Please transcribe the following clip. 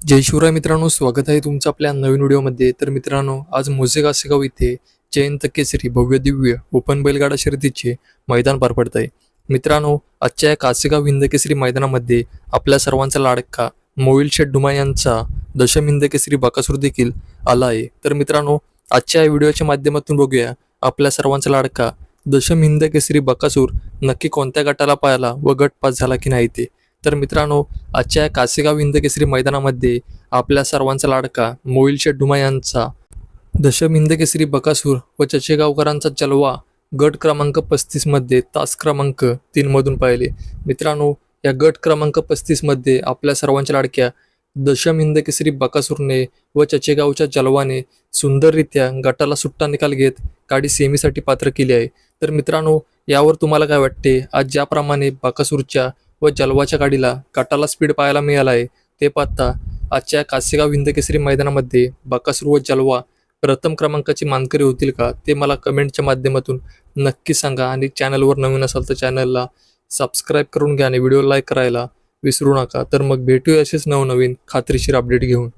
जय शिवराय मित्रांनो स्वागत आहे तुमचं आपल्या नवीन व्हिडिओमध्ये. तर मित्रांनो आज मोजे कासेगाव इथे जयंत केसरी भव्य दिव्य ओपन बैलगाडा शर्यतीचे मैदान पार पडत आहे. मित्रांनो आजच्या या कासेगाव हिंद केसरी मैदानामध्ये आपल्या सर्वांचा लाडका मोईल शेठ डुमा यांचा दशम हिंद केसरी बाकासूर देखील आला आहे. तर मित्रांनो आजच्या या व्हिडिओच्या माध्यमातून बघूया आपल्या सर्वांचा लाडका दशम हिंद केसरी बकासूर नक्की कोणत्या गटाला पाहिला व गट पास झाला की नाही ते. तर मित्रांनो आजच्या या कासेगाव हिंदकेसरी मैदानामध्ये आपल्या सर्वांचा लाडका मोईल शेठ यांचा दशम हिंद बकासूर व चचेगावकरांचा जलवा गट क्रमांक पस्तीसमध्ये तास क्रमांक तीनमधून पाहिले. मित्रांनो या गट क्रमांक पस्तीसमध्ये आपल्या सर्वांच्या लाडक्या दशम हिंद बकासूरने व चचेगावच्या जलवाने सुंदररित्या गटाला सुट्टा निकाल घेत गाडी सेमीसाठी पात्र केली आहे. तर मित्रांनो यावर तुम्हाला काय वाटते? आज ज्याप्रमाणे बकासूरच्या व जलवाच्या गाडीला काटाला स्पीड पाहायला मिळाला आहे ते पाहता आजच्या कासेगाव विंदकेसरी मैदानामध्ये बकासूर व जलवा प्रथम क्रमांकाची मानकरी होतील का? ते मला कमेंटच्या माध्यमातून नक्की सांगा आणि चॅनलवर नवीन असाल तर चॅनलला सबस्क्राईब करून घ्या आणि व्हिडिओ लाईक करायला विसरू नका. तर मग भेटूया असेच नवनवीन खात्रीशीर अपडेट घेऊन.